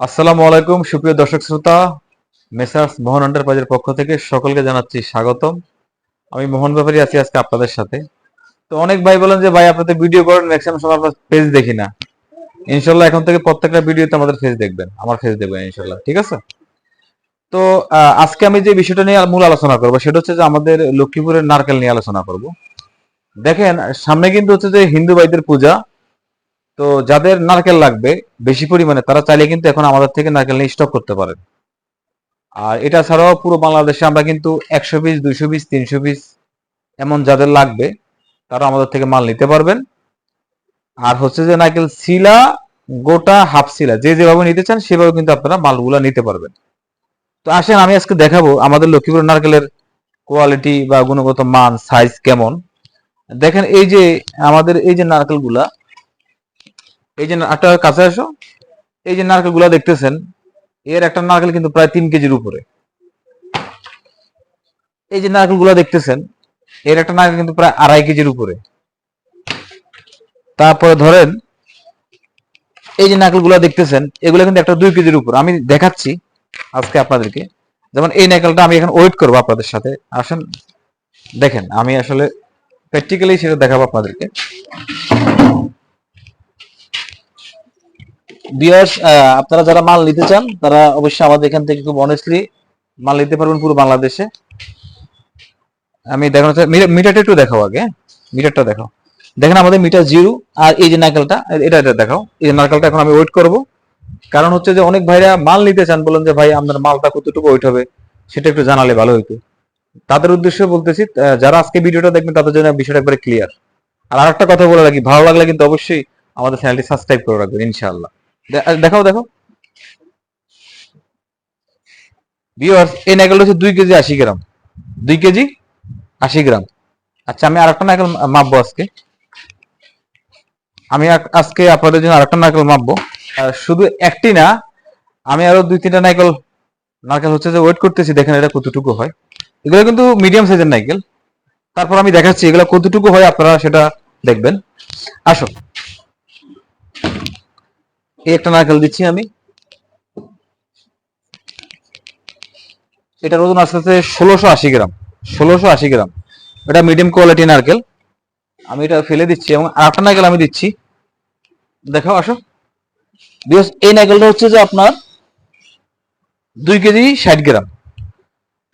আসসালামু আলাইকুম, সুপ্রিয় দর্শক শ্রোতা। মেসার্স মোহন এন্টারপ্রাইজের পক্ষ থেকে সকলকে জানাচ্ছি স্বাগতম। আমি মোহন ব্যাপারী আছি আজকে আপনাদের সাথে। তো অনেক ভাই বলেন যে, ভাই, আপনাদের ভিডিও করেন ম্যাক্সিমাম সময় আপনার ফেস দেখি না। ইনশাল্লাহ এখন থেকে প্রত্যেকটা ভিডিওতে আমাদের ফেস দেখবেন, আমার ফেস দেখবেন ইনশাল্লাহ, ঠিক আছে? তো আজকে আমি যে বিষয়টা নিয়ে মূল আলোচনা করব, সেটা হচ্ছে যে আমাদের লক্ষ্মীপুরের নারকেল নিয়ে আলোচনা করব। দেখেন, সামনে কিন্তু হচ্ছে যে হিন্দু ভাইদের পূজা তো যাদের নারকেল লাগবে, বেশি পরিমাণে, তারা চাইলে কিন্তু এখন আমাদের থেকে নারকেল নিয়ে স্টক করতে পারেন। আর এটা ছাড়াও পুরো বাংলাদেশে আমরা কিন্তু একশো পিস দুইশো পিস তিনশো পিস এমন যাদের লাগবে, তারা আমাদের থেকে মাল নিতে পারবেন। আর হচ্ছে যে নারকেল শিলা, গোটা হাফ শিলা, যে যেভাবে নিতে চান, সেভাবে কিন্তু আপনারা মালগুলা নিতে পারবেন। তো আসেন, আমি আজকে দেখাবো আমাদের লক্ষ্মীপুর নারকেলের কোয়ালিটি বা গুণগত মান সাইজ কেমন। দেখেন, এই যে আমাদের, এই যে নারকেলগুলা এই যে একটা কাছে আসো, এই যে নারকেলগুলা দেখতেছেন, এর একটা নারকেল কিন্তু প্রায় তিন কেজির উপরে। এই যে নারকেলগুলা দেখতেছেন, এর একটা নারকেল কিন্তু প্রায় আড়াই কেজির উপরে। তারপরে ধরেন, এই যে নারকেলগুলা দেখতেছেন, এগুলো কিন্তু একটা দুই কেজির উপর। আমি দেখাচ্ছি আজকে আপনাদেরকে। যেমন এই নারকেলটা আমি এখন ওয়েট করব আপনাদের সাথে। আসেন, দেখেন, আমি আসলে প্র্যাকটিক্যালি সেটা দেখাবো আপনাদেরকে। বিয়ার্স আপনারা যারা মাল নিতে চান, তারা অবশ্যই আমাদের এখান থেকে খুব অনেস্টলি মাল নিতে পারবেন পুরো বাংলাদেশে। আমি দেখানো মিটারটা একটু দেখাও আগে হ্যাঁ? মিটারটা দেখাও। দেখেন আমাদের মিটার জিরো আর এই যে নারকেলটা, এটা এটা দেখাও। এই যে নারকেলটা এখন আমি ওয়েট করব। কারণ হচ্ছে যে অনেক ভাইরা মাল নিতে চান, বলেন যে, ভাই, আপনার মালটা কতটুকু ওয়েট হবে? সেটা একটু জানালে ভালো হইতো। তাদের উদ্দেশ্যে বলতেছি যারা আজকে ভিডিওটা দেখবেন, তাদের জন্য বিষয়টা একবারে ক্লিয়ার আর আরেকটা কথা বলে রাখি, ভালো লাগলে কিন্তু অবশ্যই আমাদের চ্যানেলটি সাবস্ক্রাইব করে রাখবেন, ইনশাআল্লাহ। দেখাও দেখো ভিউয়ার্স এই নারকেলটা হচ্ছে দুই কেজি আশি গ্রাম। দুই কেজি আশি গ্রাম। আচ্ছা আমি আরেকটা নারকেল মাপবো আজকে। আমি আজকে আপনাদের জন্য আরেকটা নারকেল মাপবো। শুধু একটি না, আমি আরও দুই তিনটা নারকেল নারকেল হচ্ছে যে ওয়েট করতেছি, দেখেন এটা কতটুকু হয়। এগুলো কিন্তু মিডিয়াম সাইজের নারকেল। তারপর আমি দেখাচ্ছি এগুলো কতটুকু হয়, আপনারা সেটা দেখবেন। আসো। এই একটা নারকেল দিচ্ছি আমি। এটার ওজন আসতে ষোলোশো আশি গ্রাম, ষোলোশো আশি গ্রাম। এটা মিডিয়াম কোয়ালিটি নারকেল। আমি এটা ফেলে দিচ্ছি এবং আরেকটা নারকেল আমি দিচ্ছি। দেখাও, আসো। বিকজ এই নারকেলটা হচ্ছে যে আপনার দুই কেজি ষাট গ্রাম।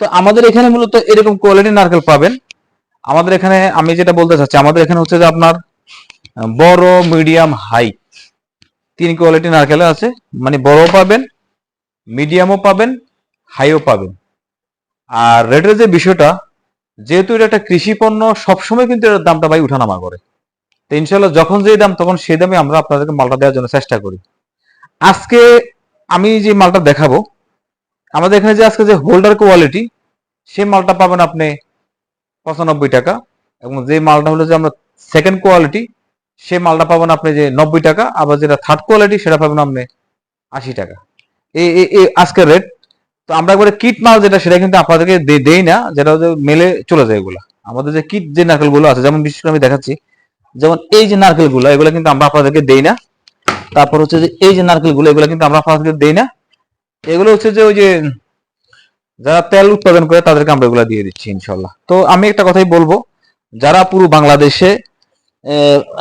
তো আমাদের এখানে মূলত এরকম কোয়ালিটি নারকেল পাবেন। আমাদের এখানে, আমি যেটা বলতে চাচ্ছি, আমাদের এখানে হচ্ছে যে আপনার বড় মিডিয়াম হাই তিন কোয়ালিটি নারকেল আছে মানে বড়ও পাবেন মিডিয়ামও পাবেন হাইও পাবেন। আর রেটের যে বিষয়টা, যেহেতু এটা একটা কৃষি পণ্য, সবসময় কিন্তু এটার দামটা ভাই উঠানামা করে। তো ইনশাল্লাহ যখন যে দাম, তখন সেই দামে আমরা আপনাদেরকে মালটা দেওয়ার জন্য চেষ্টা করি। আজকে আমি যে মালটা দেখাবো, আমাদের এখানে যে আজকে যে হোল্ডার কোয়ালিটি সেই মালটা পাবেন আপনি পঁচানব্বই টাকা এবং যে মালটা হলো যে আমরা সেকেন্ড কোয়ালিটি সেই মালটা পাবেন আপনি যে নব্বই টাকা, আবার যেটা থার্ড কোয়ালিটি সেটা পাবেন আপনি আশি টাকা। এই আজকের রেট তো আমরা একবারে কিট মাল যেটা, সেটা কিন্তু আপনাদেরকে দেই না, যেটা হচ্ছে মেলে চলে যায় এগুলা। আমাদের যে কিট যে নারকেলগুলো আছে, যেমন বিশেষ করে আমি দেখাচ্ছি, যেমন এই যে নারকেলগুলো এগুলো কিন্তু আমরা আপনাদেরকে দেই না। তারপর হচ্ছে যে এই যে নারকেলগুলো এগুলো কিন্তু আমরা আপনাদেরকে দেই না। এগুলো হচ্ছে যে ওই যে যারা তেল উৎপাদন করে, তাদেরকে আমরা এগুলো দিয়ে দিচ্ছি ইনশাল্লাহ তো আমি একটা কথাই বলব, যারা পুরো বাংলাদেশে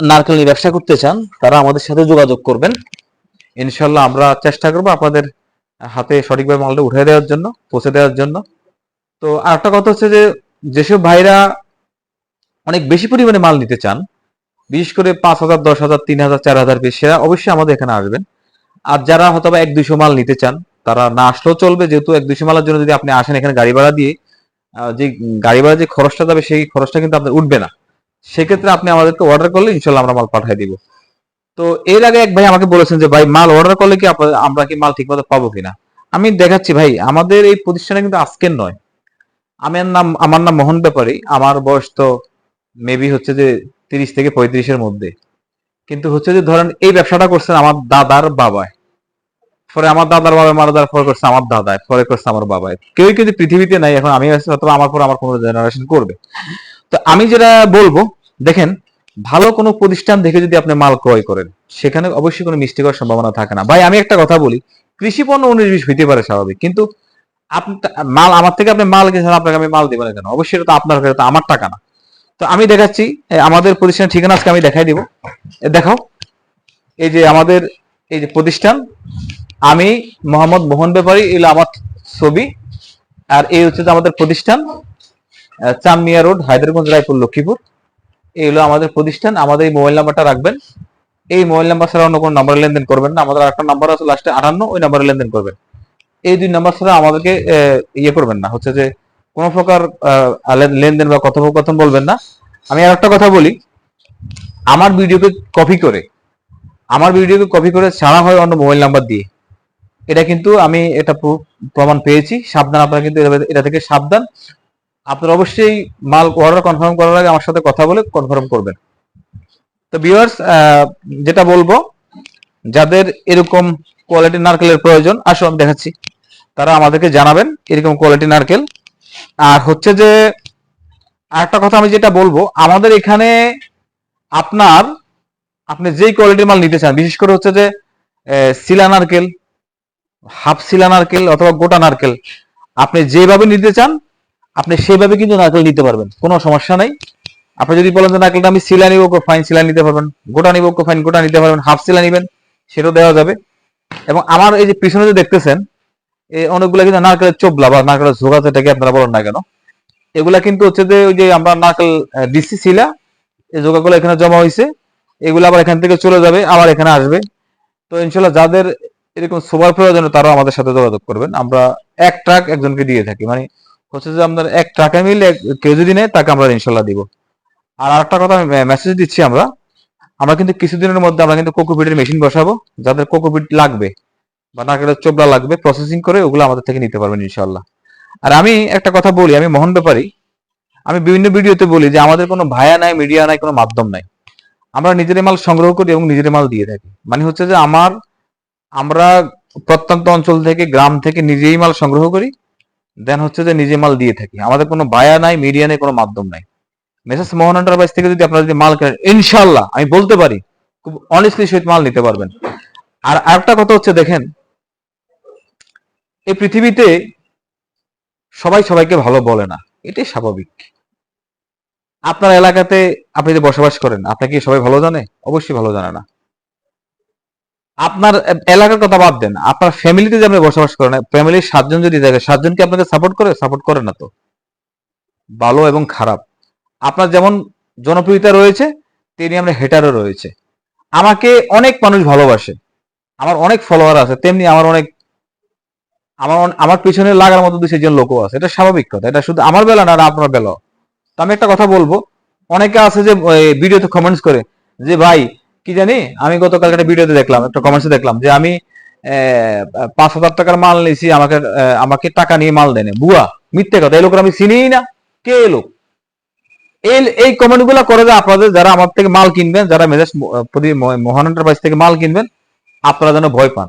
নারকেল নিয়ে ব্যবসা করতে চান, তারা আমাদের সাথে যোগাযোগ করবেন। ইনশাল্লাহ আমরা চেষ্টা করব আপনাদের হাতে সঠিকভাবে মালটা উঠে দেওয়ার জন্য, পৌঁছে দেওয়ার জন্য। তো আরেকটা কথা হচ্ছে যে, যেসব ভাইরা অনেক বেশি পরিমাণে মাল নিতে চান, বিশেষ করে পাঁচ হাজার, দশ হাজার, তিন হাজার, চার হাজার পিস, সেরা অবশ্যই আমাদের এখানে আসবেন। আর যারা হয়তো এক, দুইশো মাল নিতে চান, তারা না আসলেও চলবে, যেহেতু এক, দুইশো মালের জন্য যদি আপনি আসেন এখানে গাড়ি ভাড়া দিয়ে যে গাড়ি ভাড়া যে খরচটা যাবে, সেই খরচটা কিন্তু আপনার উঠবে না। সেক্ষেত্রে আপনি আমাদেরকে অর্ডার করলে ইনশাল্লাহ আমরা মাল পাঠিয়ে দিব। তো এর আগে এক ভাই আমাকে বলেছেন যে, ভাই, মাল অর্ডার করলে কি আমরা কি মাল ঠিকমতো পাবো কিনা? আমি দেখাচ্ছি, ভাই, আমাদের এই প্রতিষ্ঠানে কিন্তু আজকের নয়। আমার নাম আমার নাম মোহন ব্যাপারী। আমার বয়স তো মেবি হচ্ছে যে তিরিশ থেকে পঁয়ত্রিশের মধ্যে। কিন্তু হচ্ছে যে ধরেন এই ব্যবসাটা করছেন আমার দাদার বাবায়। পরে আমার দাদার বাবা মারা যাওয়ার পরে করছে আমার দাদায়, পরে করছে আমার বাবায়। কেউই কিন্তু পৃথিবীতে নাই, এখন আমি আছি, অথবা আমার পর আমার কোনো জেনারেশন করবে। তো আমি যেটা বলব দেখেন ভালো কোনো প্রতিষ্ঠান দেখে যদি আপনি মাল ক্রয় করেন সেখানে অবশ্যই কোনো মিস্টেক হওয়ার সম্ভাবনা থাকে না। ভাই আমি একটা কথা বলি কৃষি পণ্য উনিশ বিশ হইতে পারে স্বাভাবিক কিন্তু আপনি মাল আমার থেকে আপনি মাল কিনছেন আপনাকে আমি মাল দিবেন কেন? অবশ্যই এটা তো আপনার তো আমার টাকা না। তো আমি দেখাচ্ছি আমাদের প্রতিষ্ঠানের ঠিকানা আজকে আমি দেখাই দিব। দেখাও এই যে আমাদের এই যে প্রতিষ্ঠান আমি মোহাম্মদ মোহন ব্যাপারী এগুলো আমার ছবি আর এই হচ্ছে আমাদের প্রতিষ্ঠান আহ, চানমিয়া রোড হায়দ্রাবাদ রায়পুর লক্ষ্মীপুর। এই হলো আমাদের প্রতিষ্ঠান। আমাদের এই মোবাইল নাম্বারটা রাখবেন। এই মোবাইল নাম্বার ছাড়া অন্য কোনো নাম্বারে লেনদেন করবেন না। আমাদের একটা নাম্বার আছে লাস্টে আটান্ন, ওই নাম্বারে লেনদেন করবেন। এই দুই নাম্বার ছাড়া আমাদেরকে ইয়ে করবেন না। হচ্ছে যে, কোনো প্রকার লেনদেন বা কথোপকথন বলবেন না। আমি আর একটা কথা বলি, আমার ভিডিওকে কপি করে, আমার ভিডিওকে কপি করে ছাড়া হয় অন্য মোবাইল নাম্বার দিয়ে। এটা কিন্তু আমি এটা প্রমাণ পেয়েছি। সাবধান, আপনারা কিন্তু এটা থেকে সাবধান। আপনারা অবশ্যই মাল অর্ডার কনফার্ম করার আগে আমার সাথে কথা বলে কনফার্ম করবেন। তো ভিউয়ার্স যেটা বলব, যাদের এরকম কোয়ালিটি নারকেলের প্রয়োজন, আসো আমি দেখাচ্ছি। তারা আমাদেরকে জানাবেন এরকম কোয়ালিটি নারকেল। আর হচ্ছে যে, আরেকটা কথা আমি যেটা বলব, আমাদের এখানে আপনার, আপনি যেই কোয়ালিটির মাল নিতে চান, বিশেষ করে হচ্ছে যে শিলা নারকেল, হাফ শিলা নারকেল অথবা গোটা নারকেল, আপনি যেভাবে নিতে চান আপনি সেভাবে কিন্তু নারকেল নিতে পারবেন, কোনো সমস্যা নাই। আপনি যদি বলেন যে নারকেলটা আমি শিলা নিব ফাইন শিলা নিতে পারবেন। গোটা নিব ফাইন গোটা নিতে পারবেন হাফ শিলা নিবেন, সেটাও দেওয়া যাবে। এবং আমার এই যে পিছনে যে দেখতেছেন এই অনেকগুলো কিন্তু নারকেলের চোবলা বা নারকেলের ঝোগা যেটাকে আপনারা বলেন না কেন। এগুলা কিন্তু হচ্ছে যে ওই যে আমরা নারকেল ডিসি শিলা এই জোগাগুলো এখানে জমা হয়েছে এগুলো আবার এখান থেকে চলে যাবে, আবার এখানে আসবে। তো ইনশাল্লাহ যাদের এরকম সোবার প্রয়োজন তারাও আমাদের সাথে যোগাযোগ করবেন। আমরা এক ট্রাক একজনকে দিয়ে থাকি মানে হচ্ছে যে আপনার এক টাকা মিলে কেউ যদি নেয়, তাকে আমরা ইনশাল্লাহ দিব। আর আরেকটা কথা মেসেজ দিচ্ছি আমরা। আমরা কিন্তু কিছুদিনের মধ্যে আমরা কিন্তু কোকোপিটের মেশিন বসাবো, যাদের কোকোপিট লাগবে বা নারকেলের চোবলা লাগবে প্রসেসিং করে ওগুলো আমাদের থেকে নিতে পারবেন ইনশাল্লাহ। আর আমি একটা কথা বলি, আমি মোহন ব্যাপারী। আমি বিভিন্ন ভিডিওতে বলি যে আমাদের কোনো ভায়া নাই মিডিয়া নাই, কোনো মাধ্যম নাই। আমরা নিজের মাল সংগ্রহ করি এবং নিজের মাল দিয়ে থাকি। মানে হচ্ছে যে আমার, আমরা প্রত্যন্ত অঞ্চল থেকে, গ্রাম থেকে নিজেই মাল সংগ্রহ করি। দেন হচ্ছে যে নিজে মাল দিয়ে থাকি। আমাদের কোনো বায়া নাই মিডিয়া নেই, কোনো মাধ্যম নাই। মেসেজ মোহন এন্টারপ্রাইজ থেকে যদি আপনারা যদি মাল কেনেন ইনশাল্লাহ আমি বলতে পারি, খুব অনেস্টলি সহিত মাল নিতে পারবেন। আর আরেকটা কথা হচ্ছে, দেখেন, এই পৃথিবীতে সবাই সবাইকে ভালো বলে না। এটাই স্বাভাবিক। আপনার এলাকাতে আপনি যে বসবাস করেন, আপনাকে সবাই ভালো জানে? অবশ্যই ভালো জানে না। আপনার এলাকার কথা বাদ দেন, আপনার ফ্যামিলিতে যে আপনি বসবাস করেন ফ্যামিলির সাতজন যদি থাকে সাতজন কি আপনাকে সাপোর্ট করে সাপোর্ট করে না তো? ভালো এবং খারাপ। আপনার যেমন জনপ্রিয়তা রয়েছে, তেমনি আমরা হেটারও রয়েছে। আমাকে অনেক মানুষ ভালোবাসে, আমার অনেক ফলোয়ার আছে, তেমনি আমার অনেক, আমার আমার পিছনে লাগার মতো দু চারজন লোকও আছে। এটা স্বাভাবিক কথা, এটা শুধু আমার বেলা না আপনার বেলা তো আমি একটা কথা বলব, অনেকে আছে যে ভিডিওতে কমেন্টস করে যে, ভাই কি জানি? আমি গতকাল একটা ভিডিওতে দেখলাম, একটা কমেন্টসে দেখলাম যে আমি পাঁচ হাজার টাকার মাল নিয়েছি আমাকে আমাকে টাকা নিয়ে মাল দেয় না। বুয়া, মিথ্যে কথা, এই লোকের আমি চিনিই না। কে লোক? এই এই কমেন্টগুলা করে যে আপনাদের যারা আমার থেকে মাল কিনবেন, যারা মেজাজ মহান এন্টারপ্রাইজ থেকে মাল কিনবেন, আপনারা যেন ভয় পান।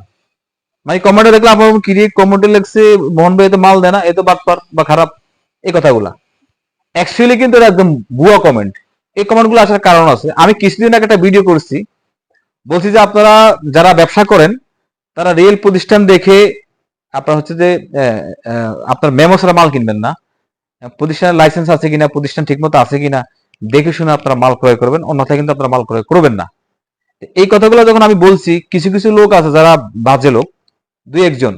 মানে কমেন্টে দেখলাম আপনার কি কমেন্টে লিখছে, মোহন ভাই তো মাল দেয় না, এ তো বাটপার বা খারাপ, এই কথাগুলা। অ্যাকচুয়ালি কিন্তু এটা একদম ভুয়া কমেন্ট এই কমেন্টগুলো আসার কারণ আছে। আমি কিছুদিন আগে একটা ভিডিও করছি বলছি যে আপনারা যারা ব্যবসা করেন, তারা রিয়েল প্রতিষ্ঠান দেখে আপনার হচ্ছে যে আপনার মেমো ছাড়া মাল কিনবেন না। প্রতিষ্ঠানের লাইসেন্স আছে কিনা, প্রতিষ্ঠান ঠিকমতো আছে কিনা, দেখে শুনে আপনারা মাল ক্রয় করবেন, অন্যথায় কিন্তু আপনারা মাল ক্রয় করবেন না। এই কথাগুলো যখন আমি বলছি, কিছু কিছু লোক আছে যারা বাজে লোক, দুই একজন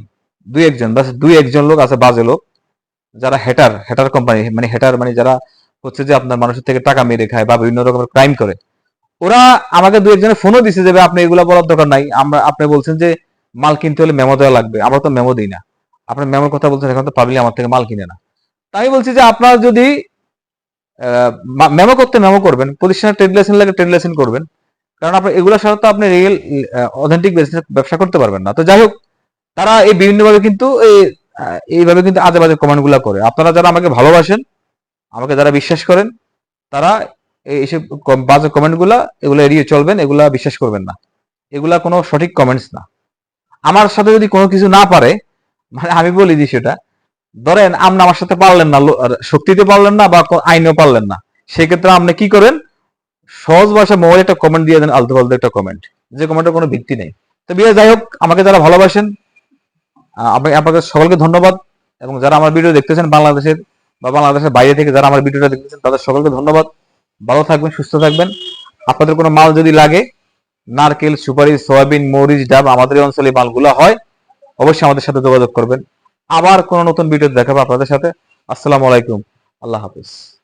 দুই একজন, বাস দুই একজন লোক আছে বাজে লোক, যারা হেটার হেটার কোম্পানি মানে হেটার মানে যারা হচ্ছে যে আপনার মানুষের থেকে টাকা মেরে খায় বা বিভিন্ন রকমের ক্রাইম করে। ওরা আমাকে দু একজনের ফোনও দিছে যে আপনি এগুলা বলার দরকার নাই। আমরা, আপনি বলছেন যে, মাল কিনতে হলে মেমো দেওয়া লাগবে। আমরা তো মেমো দিই না। আপনি মেমোর কথা বলছেন, এখন তো পাবলিক আমার থেকে মাল কিনে না। তাই বলছি যে, আপনারা যদি মেমো করতে মেমো করবেন প্রতিষ্ঠানের ট্রেড লাইসেন্স লাগে ট্রেড লাইসেন্স করবেন। কারণ আপনি, এগুলো ছাড়া তো আপনি রিয়েল অথেন্টিক ব্যবসা করতে পারবেন না। তো যাই হোক, তারা এই বিভিন্নভাবে কিন্তু এই এইভাবে কিন্তু আজে বাজে কমেন্টগুলা করে। আপনারা যারা আমাকে ভালোবাসেন, আমাকে যারা বিশ্বাস করেন, তারা এইসব বাজে কমেন্টগুলা এগুলো এড়িয়ে চলবেন, এগুলা বিশ্বাস করবেন না। এগুলা কোনো সঠিক কমেন্টস না। আমার সাথে যদি কোনো কিছু না পারে মানে আমি বলি যে সেটা, ধরেন আপনি আমার সাথে পারলেন না শক্তিতে পারলেন না বা আইনেও পারলেন না, সেক্ষেত্রে আপনি কি করেন? সহজ ভাষায় মোবাইল একটা কমেন্ট দিয়ে দেন, আলতু ফালতু একটা কমেন্ট যে কমেন্টের কোনো ভিত্তি নেই। তো বিয়ে যাই হোক, আমাকে যারা ভালোবাসেন আমি আপনাদের সকলকে ধন্যবাদ। এবং যারা আমার ভিডিও দেখতেছেন বাংলাদেশের বা বাংলাদেশের বাইরে থেকে যারা আমার ভিডিওটা দেখতেছেন, তাদের সকলকে ধন্যবাদ। ভালো থাকবেন, সুস্থ থাকবেন। আপনাদের কোনো মাল যদি লাগে, নারকেল, সুপারি, সয়াবিন, মরিচ, ডাব, আমাদের অঞ্চলে মালগুলো হয়, অবশ্যই আমাদের সাথে যোগাযোগ করবেন। আবার কোনো নতুন ভিডিও দেখাবো আপনাদের সাথে। আসসালামু আলাইকুম। আল্লাহ হাফিজ।